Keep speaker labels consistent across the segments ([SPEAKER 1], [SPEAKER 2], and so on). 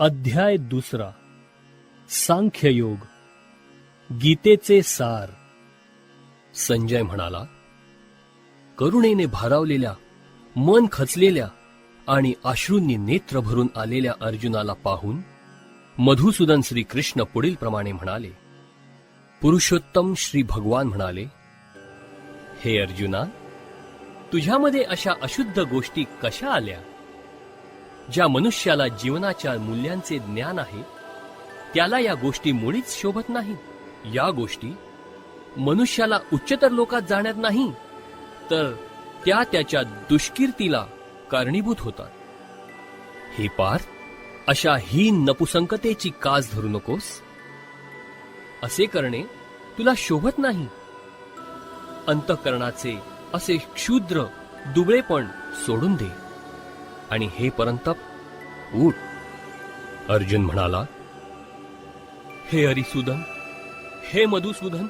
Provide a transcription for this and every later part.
[SPEAKER 1] अध्याय दुसरा. सांख्ययोग. गीतेचे सार. संजय म्हणाला करुणेने भारावलेल्या मन खचलेल्या आणि अश्रूंनी नेत्र भरून आलेल्या अर्जुनाला पाहून मधुसूदन श्री कृष्ण पुढील प्रमाणे म्हणाले पुरुषोत्तम श्री भगवान म्हणाले हे अर्जुना तुझ्यामध्ये अशा अशुद्ध गोष्टी कशा आल्या? ज्या मनुष्याला जीवनाच्या मूल्यांचे ज्ञान आहे त्याला या गोष्टी मुळीच शोभत नाही या गोष्टी मनुष्याला उच्चतर लोकात जाण्यात नाही तर त्या त्याच्या दुष्कीर्तीला कारणीभूत होतात. हे पार अशा हीन नपुसंकतेची कास धरू नकोस. असे करणे तुला शोभत नाही. अंतःकरणाचे असे क्षुद्र दुबळेपण सोडून दे. आणि हे परंतप उठ अर्जुन म्हणाला हे अरिसुदन हे मधुसूदन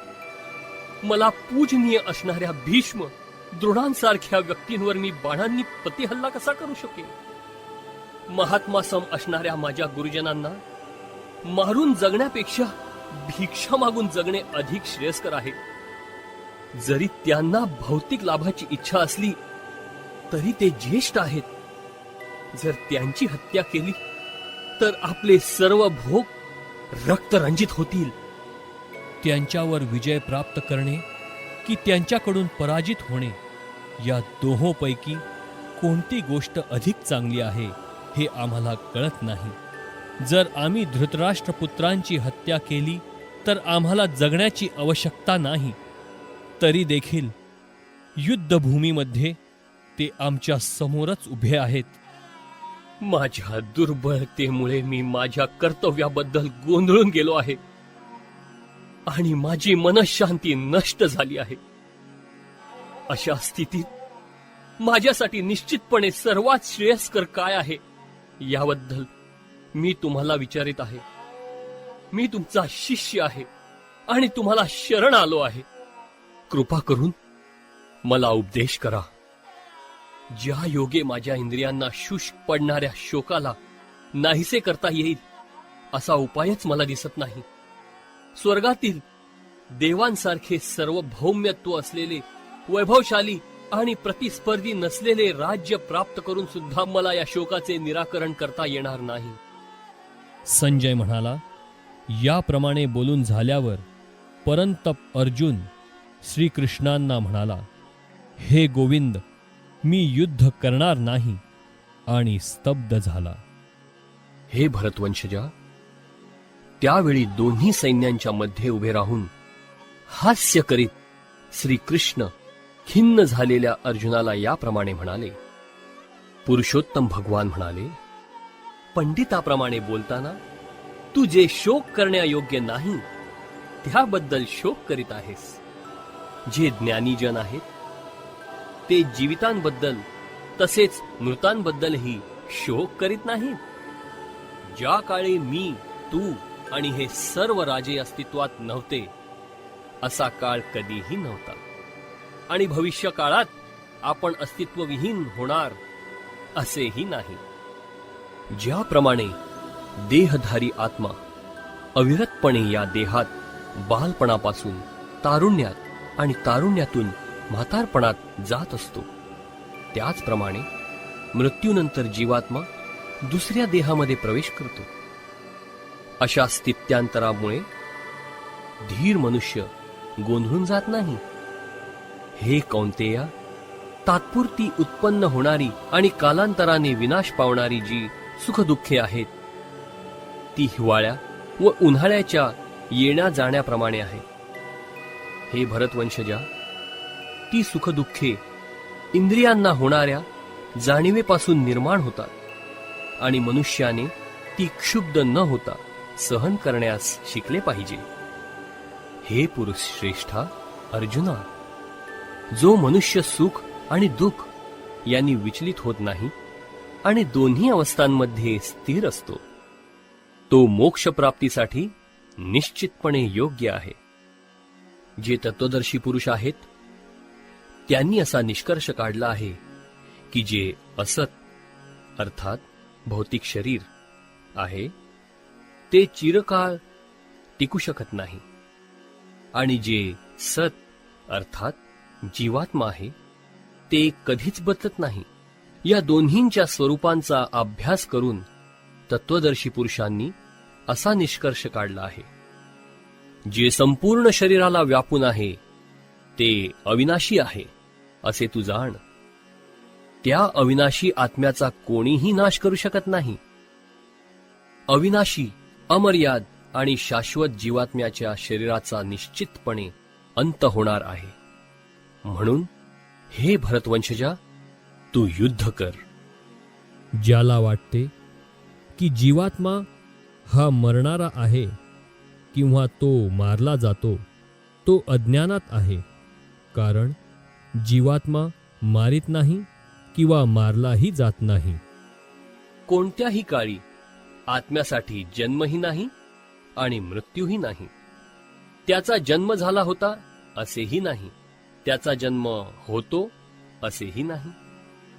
[SPEAKER 1] मला पूजनीय असणाऱ्या भीष्म द्रोणांसारख्या व्यक्तींवर मी बाणांनी प्रतिहल्ला कसा करू शकेन? महात्मा सम असणाऱ्या माझ्या गुरुजनांना मारून जगण्यापेक्षा भिक्षा मागून जगणे अधिक श्रेयस्कर आहे. जरी त्यांना भौतिक लाभाची इच्छा असली तरी ते ज्येष्ठ आहेत. जर त्यांची हत्या केली तर आपले सर्व भोग रक्तरंजित होतील. त्यांच्यावर विजय प्राप्त करणे की त्यांच्याकडून पराजित होणे या दोहोंपैकी कोणती गोष्ट अधिक चांगली आहे हे आम्हाला कळत नाही. जर आम्ही धृतराष्ट्रपुत्रांची हत्या केली तर आम्हाला जगण्याची आवश्यकता नाही. तरी देखील युद्धभूमीमध्ये ते आमच्या समोरच उभे आहेत. माझ्या दुर्बलतेमुळे मी माझ्या कर्तव्याबद्दल गोंधळून गेलो आहे. आणि माझी मनशांती नष्ट झाली आहे. अशा स्थितीत माझ्यासाठी निश्चितपणे सर्वात श्रेयस्कर काय आहे याबद्दल मी तुम्हाला विचारित आहे. मी तुमचा शिष्य आहे आणि तुम्हाला शरण आलो आहे. कृपा करून मला उपदेश करा. ज्या योगे माझ्या इंद्रियांना शुष्क पडणाऱ्या शोकाला नाहीसे करता येईल असा उपायच मला दिसत नाही. स्वर्गातील देवांसारखे सर्व भौम्यत्व असलेले वैभवशाली आणि प्रतिस्पर्धी नसलेले राज्य प्राप्त करून सुद्धा मला या शोकाचे निराकरण करता येणार नाही. संजय म्हणाला याप्रमाणे बोलून झाल्यावर परंतप अर्जुन श्रीकृष्णांना म्हणाला हे गोविंद मी युद्ध करणार नाही. आणि स्तब्ध झाला. हे भरतवंशजा त्यावेळी दोन्ही सैन्यांच्या मध्ये उभे राहून हास्य करीत श्रीकृष्ण खिन्न झालेल्या अर्जुनाला याप्रमाणे म्हणाले. पुरुषोत्तम भगवान म्हणाले पंडिताप्रमाणे बोलताना तू जे शोक करण्यायोग्य नाही त्याबद्दल शोक करीत आहेस. जे ज्ञानीजन आहेत ते जीवितांबद्दल तसेच मृतांबद्दलही शोक करीत नाहीत? ज्या काळी मी तू आणि हे सर्व राजे अस्तित्वात नव्हते असा काळ कधीही नव्हता. आणि भविष्य काळात आपण अस्तित्वविहीन होणार असेही नाही. ज्याप्रमाणे देहधारी आत्मा अविरतपणे या देहात बालपणापासून तारुण्यात आणि तारुण्यातून म्हातारपणात जात असतो. त्याचप्रमाणे मृत्यूनंतर जीवात्मा दुसऱ्या देहामध्ये प्रवेश करतो. अशा स्थित्यांतरामुळे धीर मनुष्य गोंधळून जात नाही. हे कौंतेया तात्पुरती उत्पन्न होणारी आणि कालांतराने विनाश पावणारी जी सुखदुःखे आहेत ती हिवाळ्या व उन्हाळ्याच्या येण्या जाण्याप्रमाणे आहे. हे भरतवंशजा ती सुखदुःखे इंद्रियांना होणाऱ्या जाणीवेपासून निर्माण होतात आणि मनुष्याने ती क्षुब्ध न होता सहन करण्यास शिकले पाहिजे. हे पुरुष श्रेष्ठा अर्जुना जो मनुष्य सुख आणि दुःख यांनी विचलित होत नाही आणि दोन्ही अवस्थांमध्ये स्थिर असतो तो मोक्ष प्राप्तीसाठी निश्चितपणे योग्य आहे. जे तत्वदर्शी पुरुष आहेत त्यांनी असा निष्कर्ष काढला आहे की जे असत अर्थात भौतिक शरीर आहे ते चिरकाळ टिकू शकत नाही. आणि जे सत अर्थात जीवात्मा आहे ते कधीच बदलत नाही. या दोन्हींच्या स्वरूपांचा अभ्यास करून तत्वदर्शी पुरुषांनी असा निष्कर्ष काढला आहे. जे संपूर्ण शरीराला व्यापून आहे ते अविनाशी आहे. असे तू जाण. त्या अविनाशी आत्म्याचा कोणीही नाश करू शकत नाही. अविनाशी अमर्याद आणि शाश्वत जीवात्म्याच्या शरीराचा निश्चितपणे अंत होणार आहे. म्हणून हे भरतवंशजा तू युद्ध कर.
[SPEAKER 2] ज्याला वाटते की जीवात्मा हा मरणारा आहे किंवा तो मारला जातो तो अज्ञानात आहे. कारण जीवात्मा मारित नाही किंवा मारलाही जात नाही.
[SPEAKER 1] कोणत्याही काळी आत्म्यासाठी जन्मही नाही आणि मृत्यूही नाही. त्याचा जन्म झाला होता असेही नाही. त्याचा जन्म होतो असेही नाही.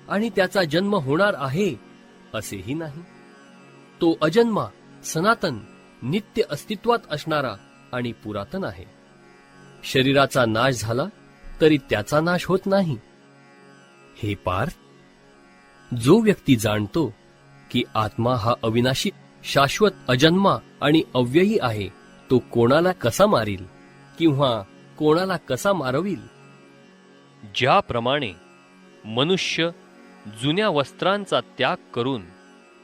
[SPEAKER 1] आणि त्याचा जन्म होणार आहे असेही नाही. तो अजन्मा सनातन नित्य अस्तित्वात असणारा आणि पुरातन आहे. शरीराचा नाश झाला तरी त्याचा नाश होत नाही. हे पार्थ जो व्यक्ती जाणतो की आत्मा हा अविनाशी शाश्वत अजन्मा आणि अव्ययी आहे तो कोणाला कसा मारील किंवा कोणाला कसा मारविल? ज्याप्रमाणे मनुष्य जुन्या वस्त्रांचा त्याग करून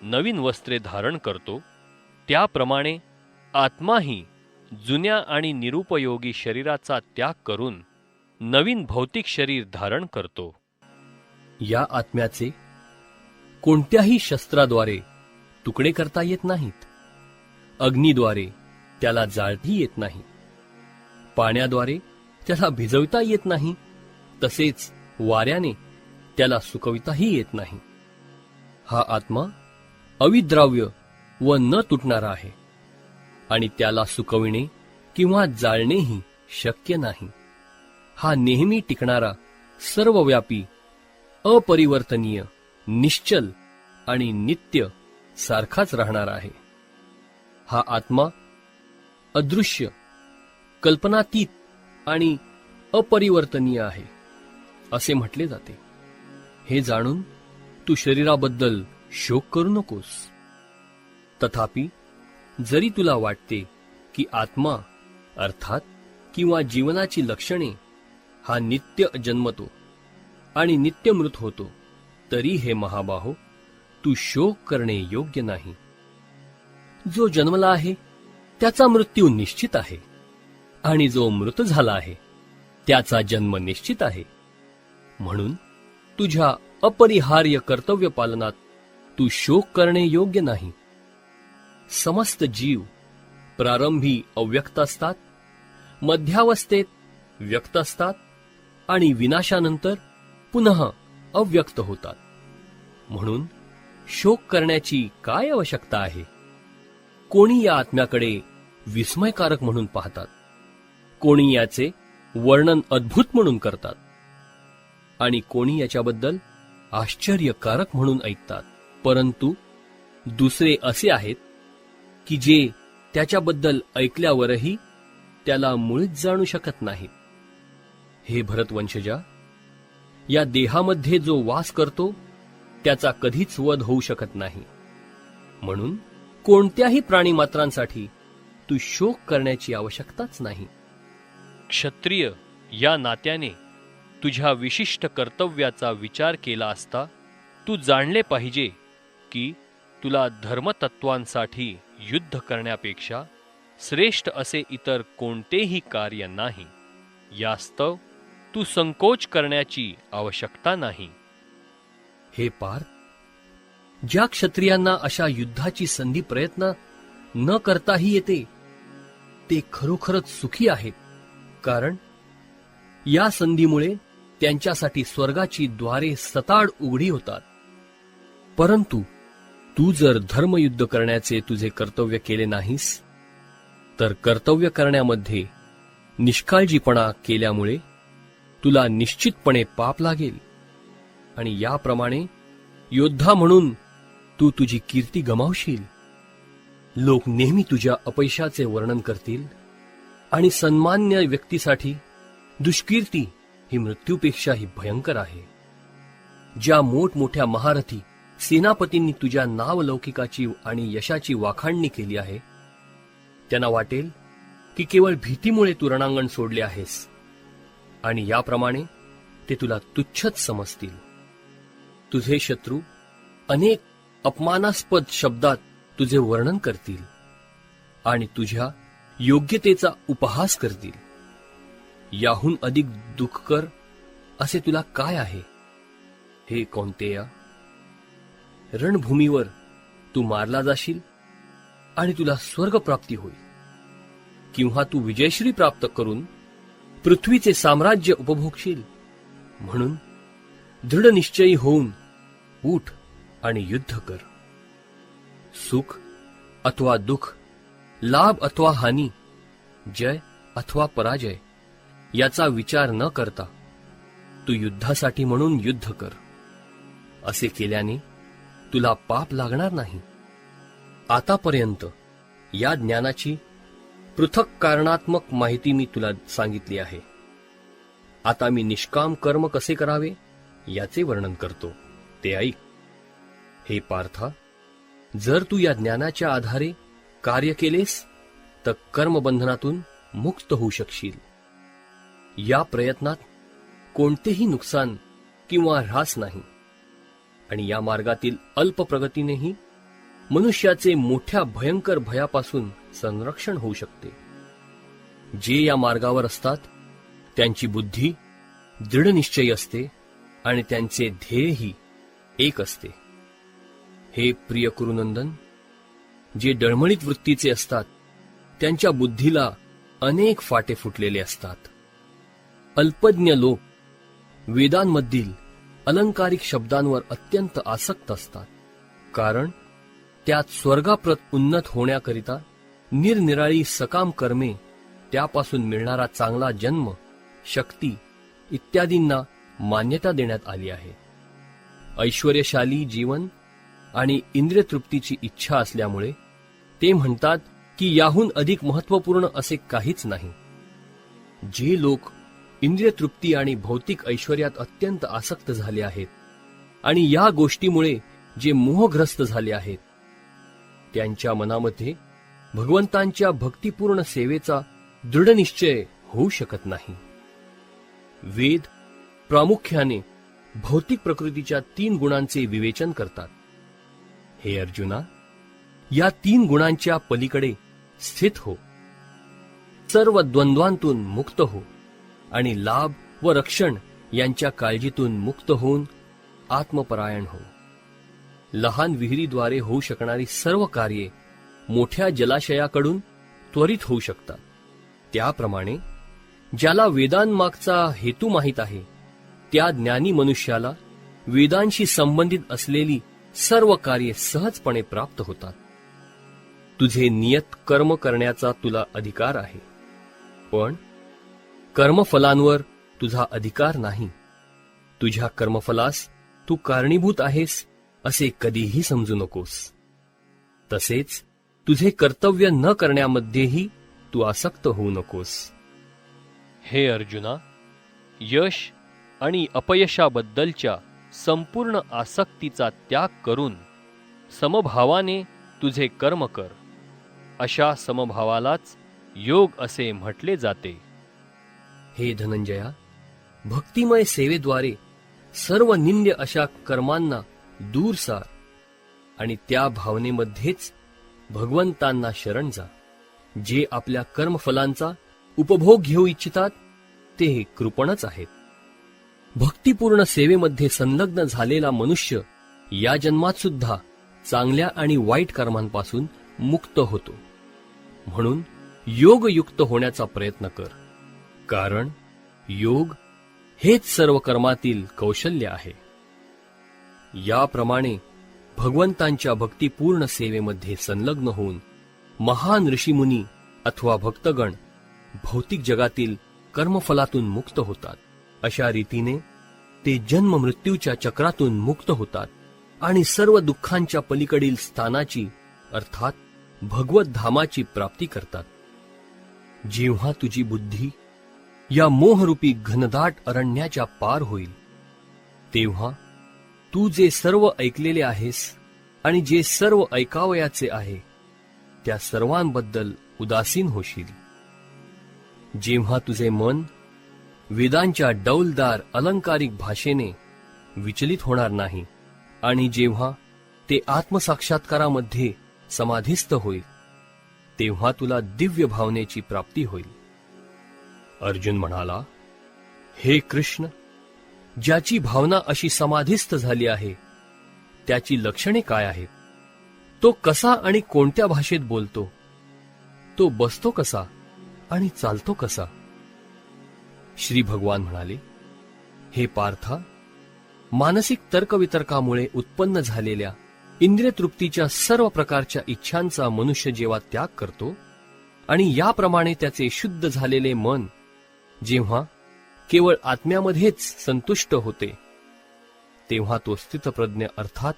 [SPEAKER 1] नवीन वस्त्रे धारण करतो त्याप्रमाणे आत्माही जुन्या आणि निरुपयोगी शरीराचा त्याग करून नवीन भौतिक शरीर धारण करतो. या आत्म्याचे कोणत्याही शस्त्राद्वारे तुकडे करता येत नाहीत. अग्नीद्वारे त्याला जाळती येत नाही. पाण्याद्वारे त्याला भिजवता येत नाही. तसेच वाऱ्याने त्याला सुकविताही येत नाही. हा आत्मा अविद्राव्य व न तुटणारा आहे. आणि त्याला सुकविणे किंवा जाळणेही शक्य नाही. हा नेहमी टिकणारा सर्वव्यापी अपरिवर्तनीय निश्चल आणि नित्य सारखाच राहणार आहे. हा आत्मा अदृश्य कल्पनातीत आणि अपरिवर्तनीय आहे असे म्हटले जाते. हे जाणून तू शरीराबद्दल शोक करू नकोस. तथापि जरी तुला वाटते की आत्मा अर्थात किंवा जीवनाची लक्षणे हा नित्य जन्मतो आणि नित्य मृत होतो. तरी हे महाबाहो तू शोक करणे योग्य नाही. जो जन्मला आहे त्याचा मृत्यू निश्चित आहे. आणि जो मृत झाला आहे त्याचा जन्म निश्चित आहे. म्हणून तुझ्या अपरिहार्य कर्तव्य पालनात तू शोक करणे योग्य नाही. समस्त जीव प्रारंभी अव्यक्त असतात मध्यावस्थेत व्यक्त असतात आणि विनाशानंतर पुन्हा अव्यक्त होतात. म्हणून शोक करण्याची काय आवश्यकता आहे? कोणी या आत्म्याकडे विस्मयकारक म्हणून पाहतात? कोणी याचे वर्णन अद्भुत म्हणून करतात? आणि कोणी याच्याबद्दल आश्चर्यकारक म्हणून ऐकतात? परंतु दुसरे असे आहेत की जे त्याच्याबद्दल ऐकल्यावरही त्याला मुळीच जाणू शकत नाहीत. हे भरतवंशजा या देहामध्ये जो वास करतो त्याचा कधीच वध होऊ शकत नाही. म्हणून कोणत्याही प्राणीमात्रांसाठी तू शोक करण्याची आवश्यकताच नाही. क्षत्रिय या नात्याने तुझ्या विशिष्ट कर्तव्याचा विचार केला असता तू जाणले पाहिजे की तुला धर्मतत्वांसाठी युद्ध करण्यापेक्षा श्रेष्ठ असे इतर कोणतेही कार्य नाही. यास्तव तू संकोच करण्याची आवश्यकता नाही. हे पार्थ ज्या क्षत्रियांना अशा युद्धाची संधी प्रयत्न न करताही येते ते खरोखरच सुखी आहेत कारण या संधीमुळे त्यांच्यासाठी स्वर्गाची द्वारे सताड उघडी होतात. परंतु तू जर धर्मयुद्ध करण्याचे तुझे कर्तव्य केले नाहीस तर कर्तव्य करण्यामध्ये निष्काळजीपणा केल्यामुळे तुला निश्चितपणे पाप लागेल. आणि याप्रमाणे योद्धा म्हणून तू तुझी कीर्ती गमावशील. लोक नेहमी तुझ्या अपयशाचे वर्णन करतील आणि सन्मान्य व्यक्तीसाठी दुष्कीर्ती ही मृत्यूपेक्षाही भयंकर आहे. ज्या मोठमोठ्या महारथी सेनापतींनी तुझ्या नावलौकिकाची आणि यशाची वाखाणणी केली आहे त्यांना वाटेल की केवळ भीतीमुळे तू रणांगण सोडले आहेस. आणि याप्रमाणे ते तुला तुच्छच समजतील. तुझे शत्रू अनेक अपमानास्पद शब्दात तुझे वर्णन करतील आणि तुझ्या योग्यतेचा उपहास करतील. याहून अधिक दुःखकर असे तुला काय आहे? हे कोणतेया रणभूमीवर तू मारला जाशील आणि तुला स्वर्ग प्राप्ती होईल. किंवा तू विजयश्री प्राप्त करून पृथ्वीचे साम्राज्य उपभोगशील. म्हणून दृढ निश्चयी होऊन उठ आणि युद्ध कर. सुख अथवा दुःख लाभ अथवा हानी जय अथवा पराजय याचा विचार न करता तू युद्धासाठी म्हणून युद्ध कर. असे केल्याने तुला पाप लागणार नाही. आतापर्यंत या ज्ञानाची पृथक कारणात्मक माहिती मी तुला सांगितली आहे. आता मी निष्काम कर्म कसे करावे याचे वर्णन करतो. ते ऐक. हे पार्था जर तू या ज्ञानाच्या आधारे कार्य केलेस तर कर्मबंधनातून मुक्त होऊ शकशील. या प्रयत्नात कोणतेही नुकसान किंवा ऱ्हास नाही. आणि या मार्गातील अल्प प्रगतीनेही मनुष्याचे मोठ्या भयंकर भयापासून संरक्षण होऊ शकते. जे या मार्गावर असतात त्यांची बुद्धी दृढनिश्चयी असते आणि त्यांचे ध्येयही एक असते. हे प्रिय कुरुनंदन जे डळमळीत वृत्तीचे असतात त्यांच्या बुद्धीला अनेक फाटे फुटलेले असतात. अल्पज्ञ लोक वेदांमधील अलंकारिक शब्दांवर अत्यंत आसक्त असतात कारण त्यात स्वर्गाप्रत उन्नत होण्याकरिता निरनिराळी सकाम कर्मे त्यापासून मिळणारा चांगला जन्म शक्ती इत्यादींना मान्यता देण्यात आली आहे. ऐश्वर्यशाली जीवन आणि इंद्रियतृप्तीची इच्छा असल्यामुळे ते म्हणतात की याहून अधिक महत्त्वपूर्ण असे काहीच नाही. जे लोक इंद्रियतृप्ती आणि भौतिक ऐश्वर्यात अत्यंत आसक्त झाले आहेत आणि या गोष्टीमुळे जे मोहग्रस्त झाले आहेत त्यांच्या मनामध्ये भगवंतांच्या भक्तिपूर्ण सेवेचा दृढनिश्चय होऊ शकत नाही. वेद प्रामुख्याने भौतिक प्रकृतीच्या तीन गुणांचे विवेचन करतात. हे अर्जुना या तीन गुणांच्या पलीकडे स्थित हो. सर्व द्वंद्वांतून मुक्त हो आणि लाभ व रक्षण यांच्या काळजीतून मुक्त होऊन आत्मपरायण हो. लहान विहिरीद्वारे होऊ शकणारी सर्व कार्ये मोठ्या जलाशयाकडून त्वरित होऊ शकतात त्याप्रमाणे ज्याला वेदांमागचा हेतू माहीत आहे त्या ज्ञानी मनुष्याला वेदांशी संबंधित असलेली सर्व कार्ये सहजपणे प्राप्त होतात. तुझे नियत कर्म करण्याचा तुला अधिकार आहे. पण कर्मफलांवर तुझा अधिकार नाही. तुझ्या कर्मफलास तू कारणीभूत आहेस असे कधीही समजू नकोस. तसेच तुझे कर्तव्य न करण्यामध्येही तू आसक्त होऊ नकोस. हे अर्जुना यश आणि अपयशाबद्दलच्या संपूर्ण आसक्तीचा त्याग करून समभावाने तुझे कर्म कर. अशा समभावालाच योग असे म्हटले जाते. हे धनंजया भक्तिमय सेवेद्वारे सर्व निंद्य अशा कर्मांना दूर सार आणि त्या भावनेमध्येच भगवंतांना शरण जा. जे आपल्या कर्मफलांचा उपभोग घेऊ इच्छितात ते कृपणच आहेत. भक्तिपूर्ण सेवेमध्ये संलग्न झालेला मनुष्य या जन्मात सुद्धा चांगल्या आणि वाईट कर्मांपासून मुक्त होतो. म्हणून योगयुक्त होण्याचा प्रयत्न कर. कारण योग हेच सर्व कर्मातील कौशल्य आहे. याप्रमाणे भगवंतांच्या भक्तिपूर्ण सेवेमध्ये संलग्न होऊन महान ऋषीमुनी अथवा भक्तगण भौतिक जगातील कर्मफलातून मुक्त होतात. अशा रीतीने ते जन्म मृत्यूच्या चक्रातून मुक्त होतात आणि सर्व दुःखांच्या पलीकडील स्थानाची अर्थात भगवत धामाची प्राप्ती करतात. जेव्हा तुझी बुद्धी या मोहरूपी घनदाट अरण्याच्या पार होईल तेव्हा तू जे सर्व ऐकलेले आहेस आणि जे सर्व ऐकावयाचे आहे त्या सर्वांबद्दल उदासीन होशील. जेव्हा तुझे मन वेदांच्या डौलदार अलंकारिक भाषेने विचलित होणार नाही आणि जेव्हा ते आत्मसाक्षात्कारामध्ये समाधिस्थ होईल तेव्हा तुला दिव्य भावनेची प्राप्ती होईल. अर्जुन म्हणाला हे कृष्ण ज्याची भावना अशी समाधिस्थ झाली आहे त्याची लक्षणे काय आहेत? तो कसा आणि कोणत्या भाषेत बोलतो? तो बसतो कसा आणि चालतो कसा? श्री भगवान म्हणाले हे पार्था मानसिक तर्कवितर्कामुळे उत्पन्न झालेल्या इंद्रिय तृप्तीच्या सर्व प्रकारच्या इच्छांचा मनुष्य जेव्हा त्याग करतो आणि याप्रमाणे त्याचे शुद्ध झालेले मन जेव्हा केवळ आत्म्यामध्येच संतुष्ट होते. तेव्हा तो स्थितप्रज्ञ अर्थात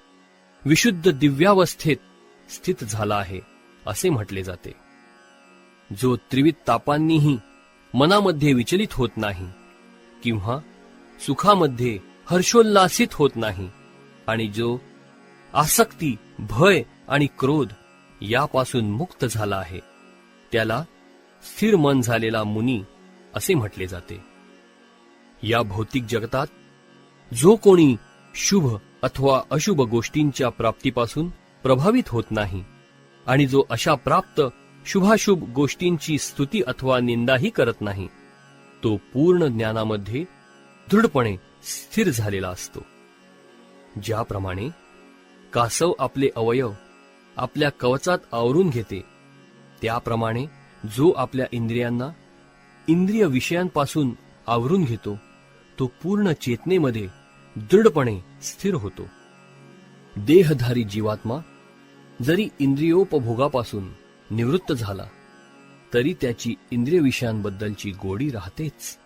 [SPEAKER 1] विशुद्ध दिव्यावस्थेत स्थित झाला आहे असे म्हटले जाते. जो त्रिविध तापांनीही मनामध्ये विचलित होत नाही किंवा सुखामध्ये हर्षोल्लासित होत नाही आणि जो आसक्ती भय आणि क्रोध यापासून मुक्त झाला आहे त्याला स्थिर मन झालेला मुनी असे म्हटले जाते. या भौतिक जगतात जो कोणी शुभ अथवा अशुभ गोष्टींच्या प्राप्तीपासून प्रभावित होत नाही आणि जो अशा प्राप्त शुभाशुभ गोष्टींची स्तुती अथवा निंदाही करत नाही तो पूर्ण ज्ञानामध्ये दृढपणे स्थिर झालेला असतो. ज्याप्रमाणे कासव आपले अवयव आपल्या कवचात आवरून घेते त्याप्रमाणे जो आपल्या इंद्रियांना इंद्रिय विषयांपासून आवरून घेतो तो पूर्ण चेतनेमध्ये दृढपणे स्थिर होतो. देहधारी जीवात्मा जरी इंद्रियोपभोगापासून निवृत्त झाला तरी त्याची इंद्रिय विषयांबद्दलची गोडी राहतेच.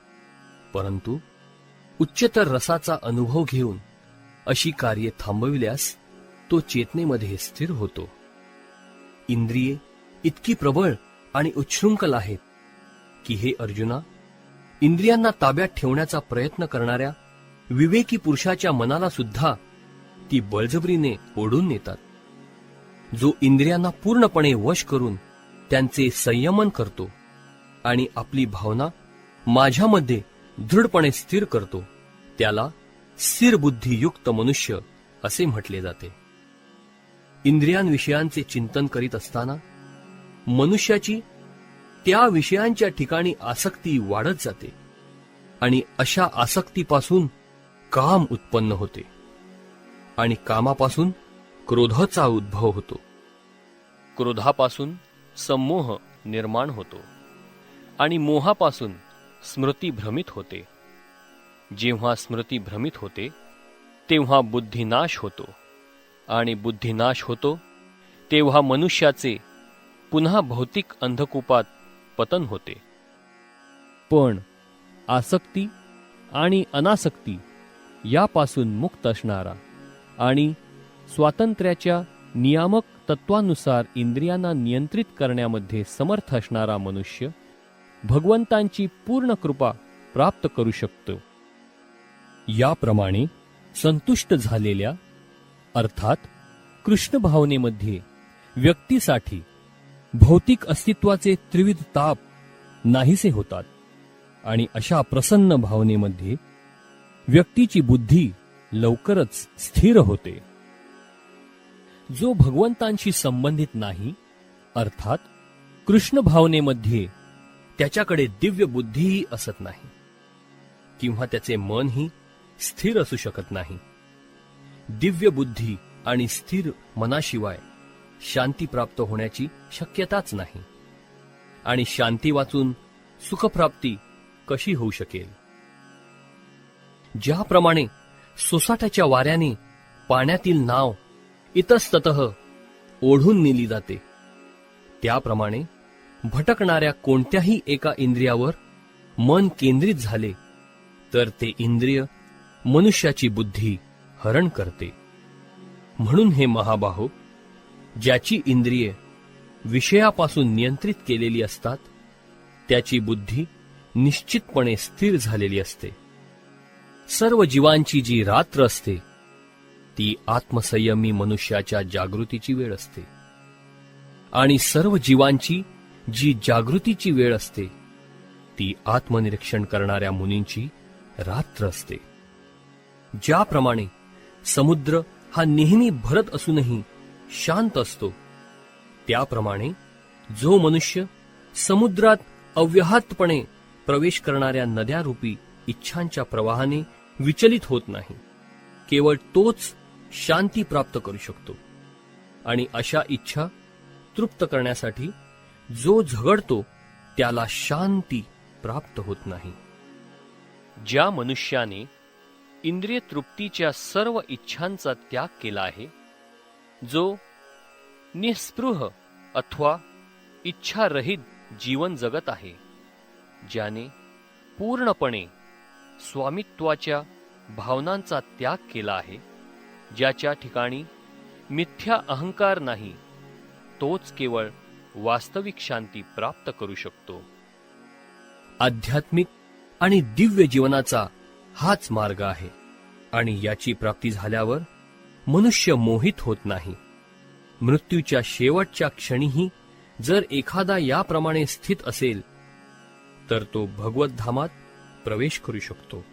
[SPEAKER 1] परंतु उच्चतर रसाचा अनुभव घेऊन अशी कार्ये थांबविल्यास तो चेतनेमध्ये स्थिर होतो. इंद्रिये इतकी प्रबळ आणि उच्छृंखल आहेत की हे अर्जुना इंद्रियांना ताब्यात ठेवण्याचा प्रयत्न करणाऱ्या विवेकी पुरुषाच्या मनाला सुद्धा ती बळजबरीने ओढून नेतात. जो इंद्रियांना पूर्णपणे वश करून त्यांचे संयमन करतो आणि आपली भावना माझ्यामध्ये दृढपणे स्थिर करतो त्याला स्थिर बुद्धियुक्त मनुष्य असे म्हटले जाते. इंद्रियांविषयांचे चिंतन करीत असताना मनुष्याची त्या विषयांच्या ठिकाणी आसक्ती वाढत जाते आणि अशा आसक्तीपासून काम उत्पन्न होते आणि कामापासून क्रोधाचा उद्भव होतो. क्रोधापासून संमोह निर्माण होतो आणि मोहापासून स्मृती भ्रमित होते. जेव्हा स्मृती भ्रमित होते तेव्हा बुद्धिनाश होतो आणि बुद्धिनाश होतो तेव्हा मनुष्याचे पुन्हा भौतिक अंधकूपात पतन होते.
[SPEAKER 2] पण आसक्ती आणि अनासक्ती यापासून मुक्त असणारा आणि स्वातंत्र्याच्या नियामक तत्वानुसार इंद्रियांना नियंत्रित करण्यामध्ये समर्थ असणारा मनुष्य भगवंतांची पूर्ण कृपा प्राप्त करू शकतो. याप्रमाणे संतुष्ट झालेल्या अर्थात कृष्ण भावनेमध्ये व्यक्तीसाठी भौतिक अस्तित्वाचे त्रिविध ताप नाहीसे होतात. आणि अशा प्रसन्न भावनेमध्ये व्यक्तीची बुद्धी लवकरच स्थिर होते. जो भगवंतांशी संबंधित नाही अर्थात कृष्ण भावनेमध्ये
[SPEAKER 1] त्याच्याकडे दिव्य बुद्धीही असत नाही किंवा त्याचे मनही स्थिर असू शकत नाही. दिव्य बुद्धी आणि स्थिर मनाशिवाय शांती प्राप्त होण्याची शक्यताच नाही. आणि शांती वाचून सुखप्राप्ती कशी होऊ शकेल? ज्याप्रमाणे सोसाट्याच्या वाऱ्याने पाण्यातील नाव इतस्तत ओढून नेली जाते त्याप्रमाणे भटकणाऱ्या कोणत्याही एका इंद्रियावर मन केंद्रित झाले तर ते इंद्रिय मनुष्याची बुद्धी हरण करते. म्हणून हे महाबाहो ज्याची इंद्रिये विषयापासून नियंत्रित केलेली असतात त्याची बुद्धी निश्चितपणे स्थिर झालेली असते. सर्व जीवांची जी रात्र असते ती आत्मसंयमी मनुष्याच्या जागृतीची वेळ असते. आणि सर्व जीवांची जी जागृतीची वेळ असते ती आत्मनिरीक्षण करणाऱ्या मुनींची रात्र असते. ज्याप्रमाणे समुद्र हा नेहमी भरत असूनही शांत असतो. त्याप्रमाणे जो मनुष्य समुद्रात अव्याहतपणे प्रवेश करणाऱ्या नद्यारूपी इच्छांच्या प्रवाहाने विचलित होत नाही केवळ तोच शांती प्राप्त करू शकतो. आणि अशा इच्छा तृप्त करण्यासाठी जो झगडतो त्याला शांती प्राप्त होत नाही. ज्या मनुष्याने इंद्रिय तृप्तीच्या सर्व इच्छांचा त्याग केला आहे जो निस्पृह अथवा इच्छारहित जीवन जगत आहे ज्याने पूर्णपणे स्वामित्वाच्या भावनांचा त्याग केला आहे ज्याच्या ठिकाणी मिथ्या अहंकार नाही तोच केवळ वास्तविक शांती प्राप्त करू शकतो. आध्यात्मिक आणि दिव्य जीवनाचा हाच मार्ग आहे आणि याची प्राप्ती झाल्यावर मनुष्य मोहित होत नाही. मृत्यूच्या शेवटच्या क्षणीही जर एखादा याप्रमाणे स्थित असेल तर तो भगवत धामात प्रवेश करू शकतो.